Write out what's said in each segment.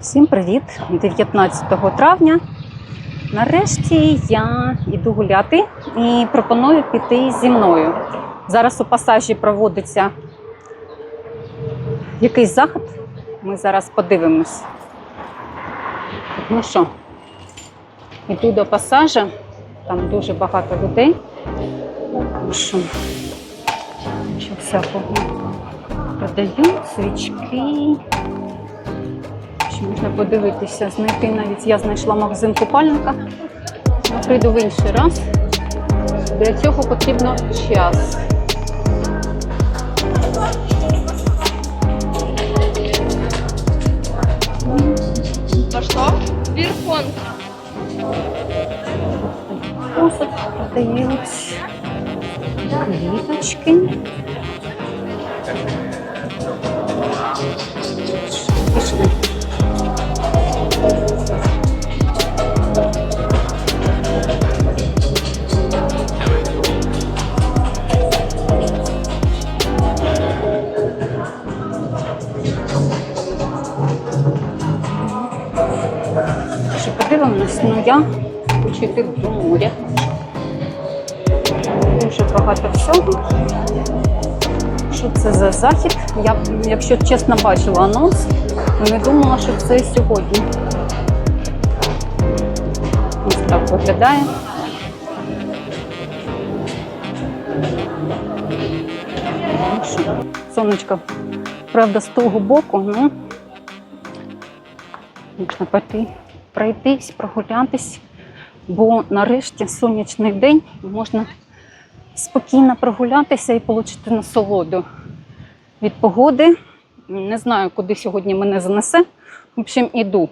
Всім привіт! 19 травня. Нарешті я йду гуляти і пропоную піти зі мною. Зараз у пасажі проводиться якийсь заход. Ми зараз подивимось. Ну що, йду до пасажа, там дуже багато людей. Ну що, що всякого продають, свічки. Що можна подивитися, знайти навіть я знайшла магазин купальника. Я прийду в інший раз. Для цього потрібно час. А что? Бирфон. Посуд продають. Квіточки. Пішли. Що подивимось, ну я хочу йти до моря. Дуже багато всього. Що це за захід? Я, якщо чесно, бачила анонс, але не думала, що це сьогодні. Ось так виглядає. Сонечко, правда, з того боку, ну можна піти, пройтись, прогулятись, бо нарешті сонячний день можна спокійно прогулятися і отримати насолоду від погоди. Не знаю, куди сьогодні мене занесе. В общем, іду.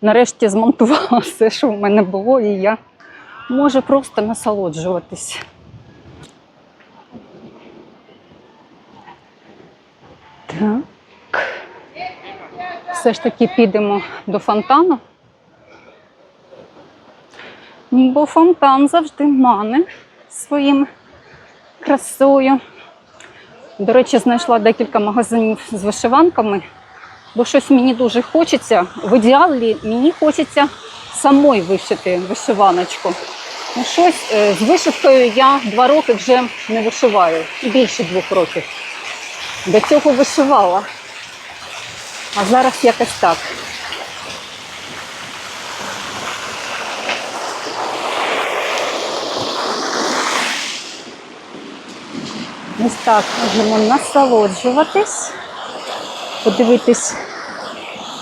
Нарешті змонтувала все, що в мене було, і я можу просто насолоджуватись. Так. Все ж таки підемо до фонтану. Бо фонтан завжди мане своїм красою. До речі, знайшла декілька магазинів з вишиванками, бо щось мені дуже хочеться. В ідеалі мені хочеться самой вишити вишиваночку. Ну, щось е, з вишивкою я два роки вже не вишиваю, більше двох років. До цього вишивала. А зараз якось так. Ось так можемо насолоджуватись, подивитись.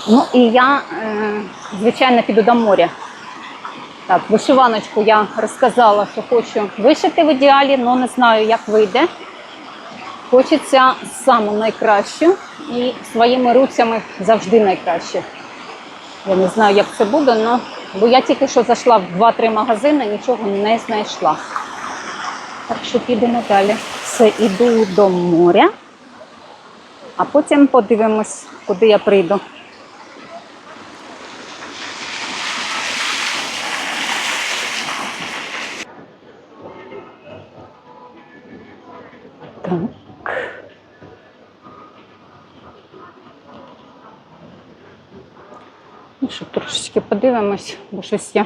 Ну і я, е, звичайно, піду до моря. Так, вишиваночку я розказала, що хочу вишити в ідеалі, але не знаю, як вийде. Хочеться саму найкращу і своїми руцями завжди найкраще. Я не знаю, як це буде, але бо я тільки що зайшла в 2-3 магазини, нічого не знайшла. Так що підемо далі. Все, іду до моря, а потім подивимось, куди я прийду. Так. Ну що, трошечки подивимось, бо щось я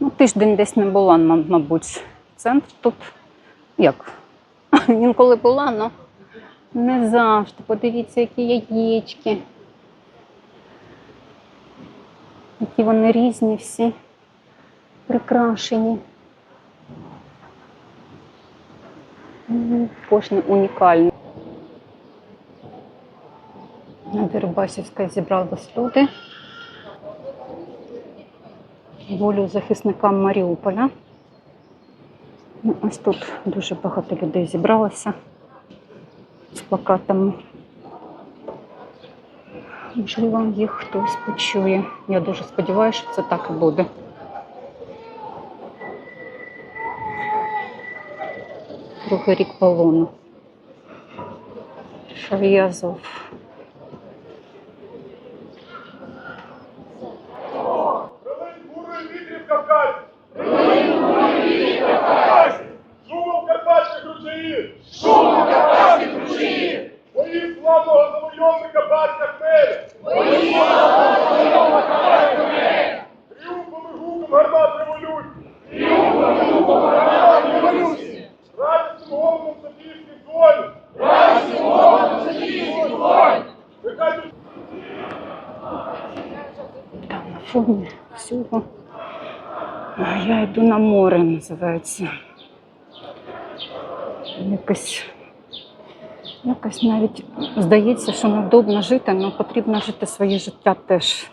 ну, тиждень десь не була, мабуть. Центр тут як? Інколи була, але не завжди. Подивіться, які яєчки. Які вони різні всі, прикрашені. М, Кожен унікальний. На Дерибасівська зібрались люди. Волю захисникам Маріуполя. Ну, ось тут дуже багато людей зібралося з плакатами. Можливо, їх хтось почує. Я дуже сподіваюся, що це так і буде. Другий рік полону. Шав'язов. Горбат революції! революції! Радість головному Софійській долі! Радість головному Софійській долі! Там на фоні Всього. Я йду на море, називається. Якось якось навіть здається, що невдобно жити, але потрібно жити своє життя теж.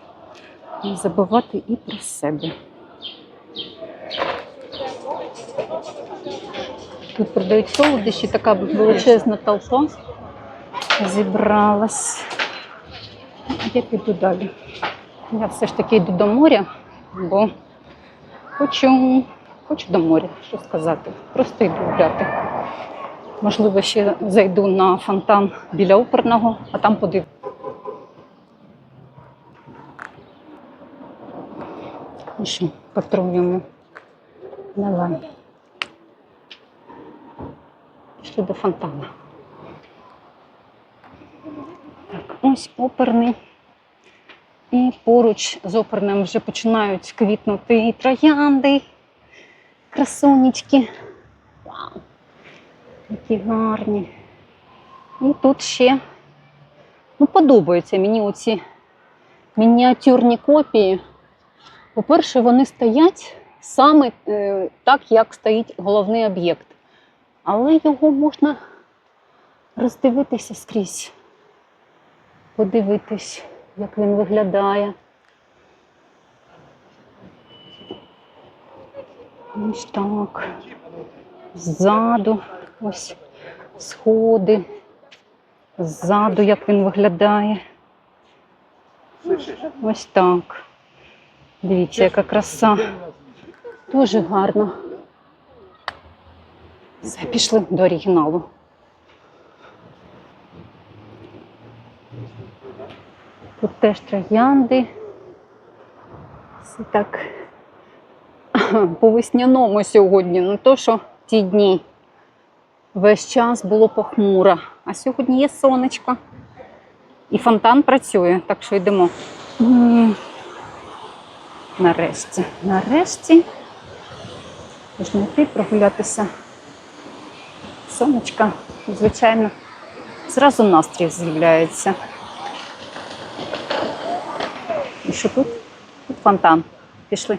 Не забувати і про себе. Тут продають солодощі, така величезна толпа зібралась. Я піду далі. Я все ж таки йду до моря, бо хочу, хочу до моря, що сказати. Просто йду гуляти. Можливо, ще зайду на фонтан біля оперного, а там подивлюсь. Що, патрулюємо. Давай. Пішли до фонтану. Так, ось оперний. І поруч з оперним вже починають квітнути і троянди, красунечки. Вау! Які гарні. І тут ще ну, подобаються мені оці мініатюрні копії. По-перше, вони стоять саме е, так, як стоїть головний об'єкт. Але його можна роздивитися скрізь, подивитись, як він виглядає. Ось так. Ззаду ось сходи. Ззаду, як він виглядає. Ось так. Дивіться, яка краса. Дуже гарно. Все, пішли до оригіналу. Тут теж троянди. Все так по весняному сьогодні. Не то, що ті дні. Весь час було похмуро. А сьогодні є сонечко. І фонтан працює, так що йдемо. Нарешті, нарешті можна йти прогулятися. Сонечка, звичайно, зразу настрій з'являється. І що тут? Тут фонтан. Пішли.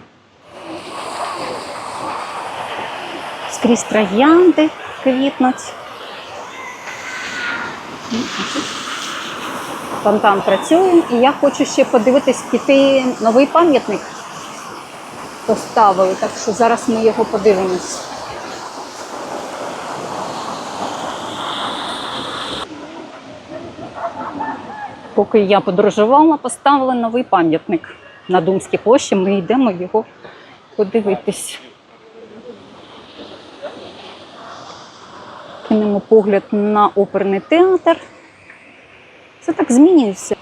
Скрізь троянди квітнуть. Ну, Фонтан працює, і я хочу ще подивитись, піти новий пам'ятник поставили, так що зараз ми його подивимось. Поки я подорожувала, поставили новий пам'ятник на Думській площі. Ми йдемо його подивитись. Кинемо погляд на оперний театр. Це так змінюється.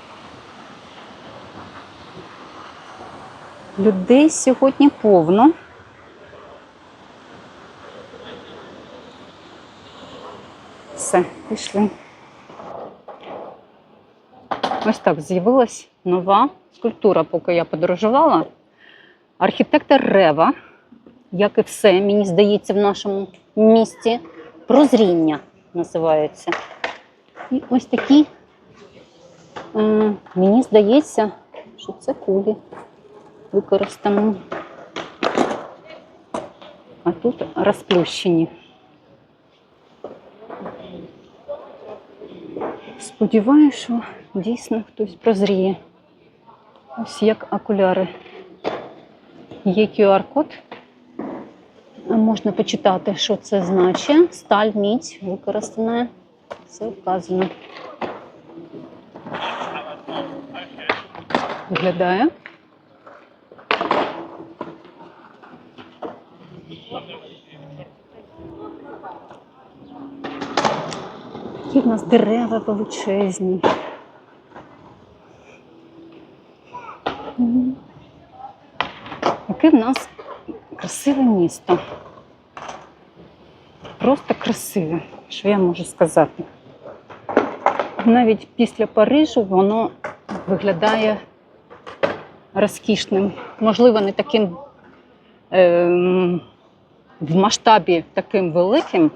Людей сьогодні повно. Все, пішли. Ось так з'явилась нова скульптура, поки я подорожувала. Архітектор Рева, як і все, мені здається, в нашому місті прозріння називається. І ось такі, е, мені здається, що це кулі використано. А тут розплющені. Сподіваюся, що дійсно хтось прозріє. Ось як окуляри. Є QR-код. Можна почитати, що це значить. Сталь, мідь використана. Все вказано. Виглядає. Які в нас дерева величезні. Яке в нас красиве місто. Просто красиве, що я можу сказати. Навіть після Парижу воно виглядає розкішним. Можливо, не таким ем, в масштабі таким великим,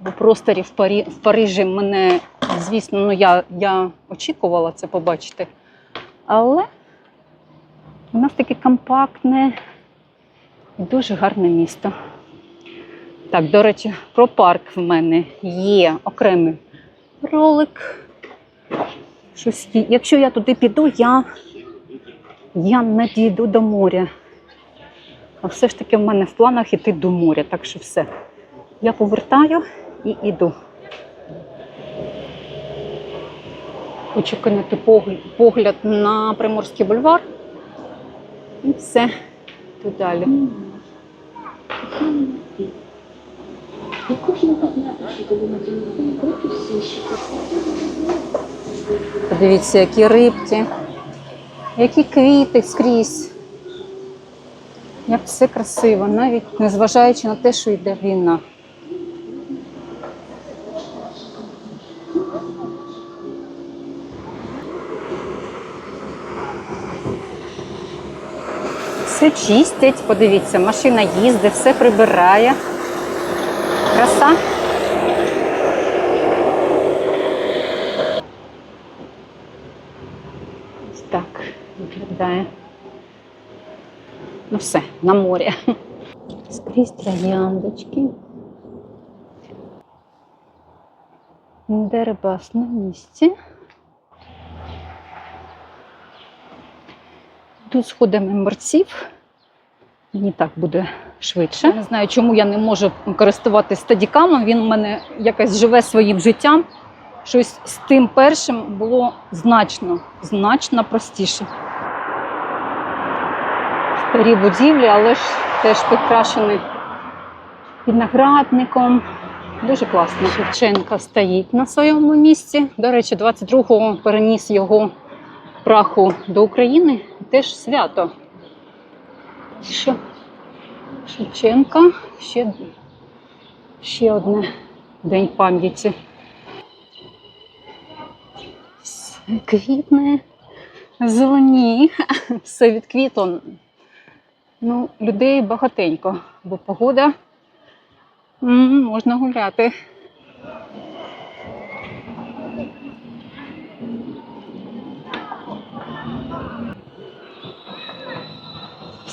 бо просторі в, Парі, в Парижі мене, звісно, ну я, я очікувала це побачити. Але У нас таке компактне дуже гарне місто. Так, до речі, про парк в мене є окремий ролик. Щось. Якщо я туди піду, я, я не дійду до моря. А все ж таки в мене в планах іти до моря, так що все. Я повертаю і йду. Хочу кинути погляд на Приморський бульвар. І все. Тут далі. Подивіться, які рибки, які квіти скрізь. Як все красиво, навіть незважаючи на те, що йде війна. Все чистять, подивіться, машина їздить, все прибирає. Краса. Ось так виглядає. Ну все, на морі. Скрізь трояндочки. Дерибас на місці. Тут сходимо мерців. Мені так буде швидше. Не знаю, чому я не можу користуватися стадікамом. Він у мене якось живе своїм життям. Щось з тим першим було значно, значно простіше. Старі будівлі, але ж теж прикрашені виноградником. Дуже класно. Шевченка стоїть на своєму місці. До речі, 22-го переніс його праху до України. Теж свято. Що? Шевченка, ще, ще одне день пам'яті. Квітне, зелені, все відквітло. Ну, людей багатенько, бо погода можна гуляти.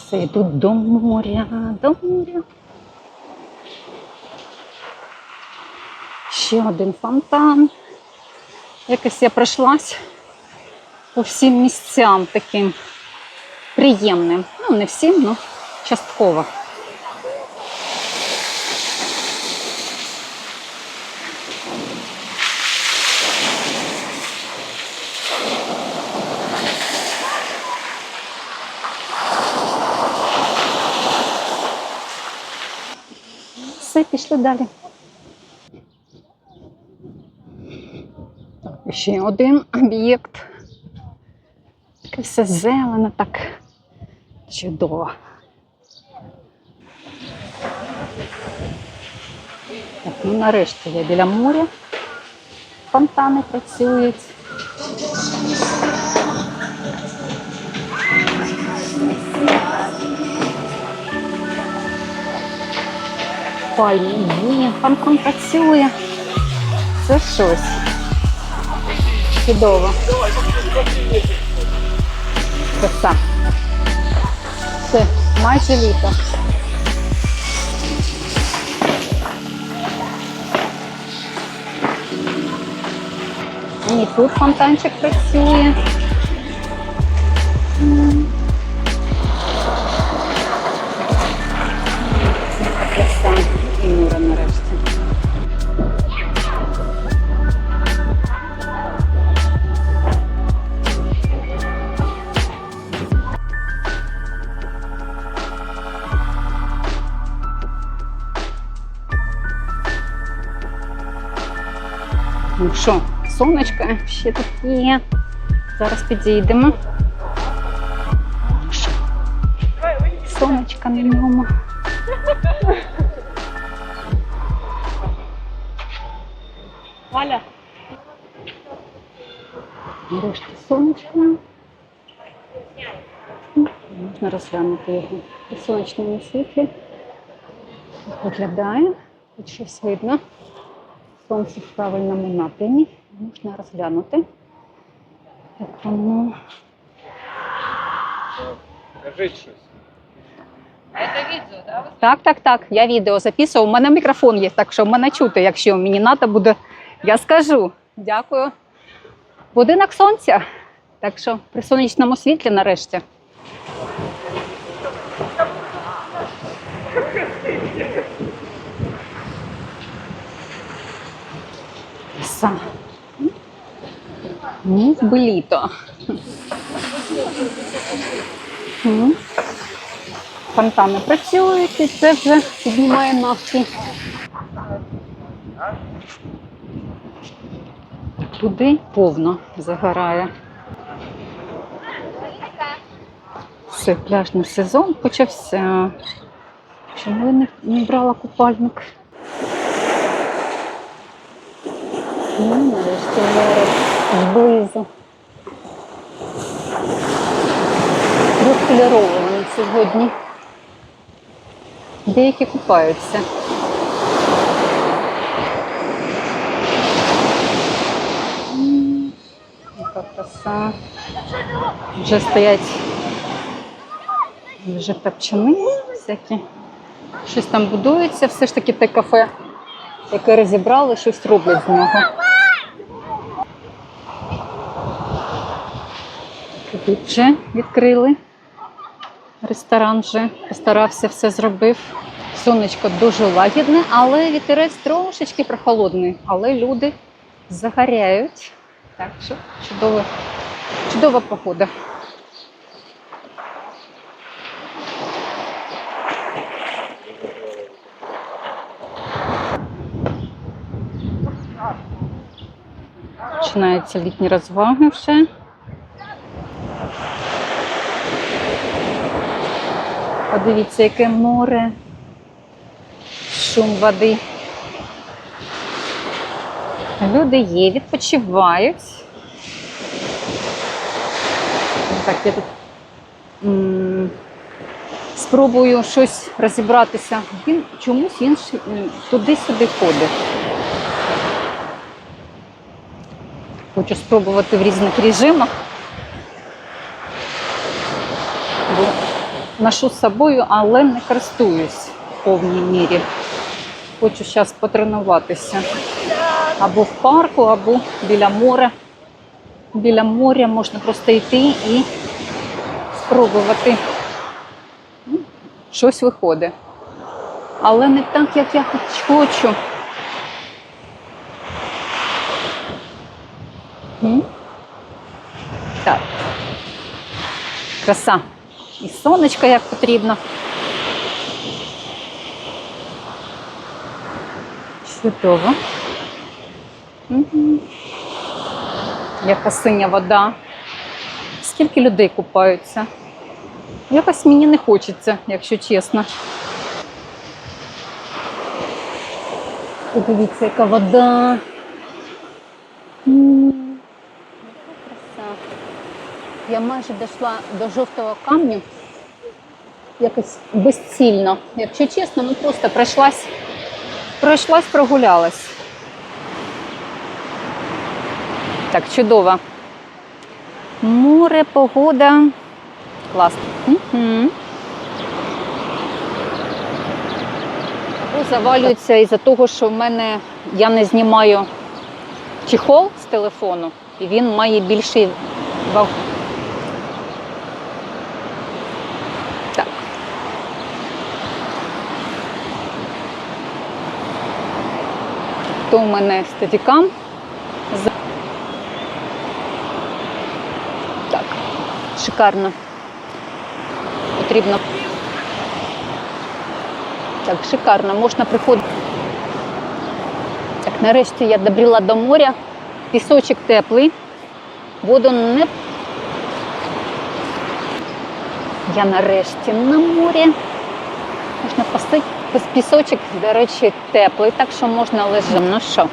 Все йдуть до моря, до моря. Ще один фонтан. Якось я пройшлась по всім місцям таким приємним. Ну, не всім, ну частково. Все, пішли далі. Ще один об'єкт. Таке все зелено, так чудово. Так, ну нарешті я біля моря. Фонтани працюють. Пальми є, фонтан працює. Це щось. Чудово. Краса. Все, майже літо. І тут фонтанчик працює. Ну що, сонечко ще тут є. Зараз підійдемо. Що? Сонечка на ньому. Валя. Нарешті сонечко. Можна розглянути його у сонячному світлі. Виглядає, тут щось видно. Сонце в правильному напрямі. Можна розглянути. Як воно Кажіть щось. Так, так, так. Я відео записував. У мене мікрофон є, так що мене чути. Якщо мені треба буде, я скажу. Дякую. Будинок сонця. Так що при сонячному світлі нарешті. Краса. Ну, би літо. Фонтани працюють і це вже піднімає настрій. Туди повно загорає. Все, пляжний сезон почався. Чому я не брала купальник? Ну, нарешті море зблизу. Розкольоровано сьогодні. Деякі купаються. Яка краса. Вже стоять вже тапчани всякі. Щось там будується, все ж таки те кафе, яке розібрали, щось роблять з нього. Тут вже відкрили. Ресторан вже постарався, все зробив. Сонечко дуже лагідне, але вітерець трошечки прохолодний. Але люди загоряють. Так що чудова, чудова погода. Починаються літні розваги вже. Подивіться, яке море, шум води. Люди є, відпочивають. Так, я тут м, спробую щось розібратися. Він чомусь м, туди-сюди ходить. Хочу спробувати в різних режимах. Ношу з собою, але не користуюсь в повній мірі. Хочу зараз потренуватися. Або в парку, або біля моря. Біля моря можна просто йти і спробувати. Щось виходить. Але не так, як я хочу. Так. Краса. І сонечко як потрібно. Чудово. Мгм. Яка синя вода. Скільки людей купаються? Якось мені не хочеться, якщо чесно. Подивіться, яка вода. М, яка краса. Я майже дійшла до жовтого камню. Якось безцільно. Якщо чесно, ну просто пройшлась, пройшлась, прогулялась. Так, чудово. Море, погода. Класно. Угу. Завалюється із-за того, що в мене я не знімаю чехол з телефону, і він має більший То в мене стадікам. З- Так, шикарно. Потрібно. Так, шикарно, можна приходити. Так, нарешті я добріла до моря. Пісочок теплий. Воду не. Я нарешті на морі. Можна посити. Пісочок, до речі, теплий, так що можна лежати. Ну що?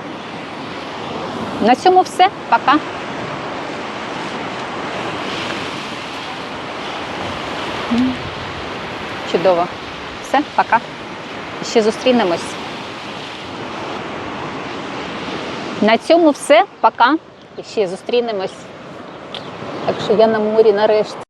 На цьому все. Пока. Чудово. Все, пока. Ще зустрінемось. На цьому все. Пока. І ще зустрінемось. Так що я на морі нарешті.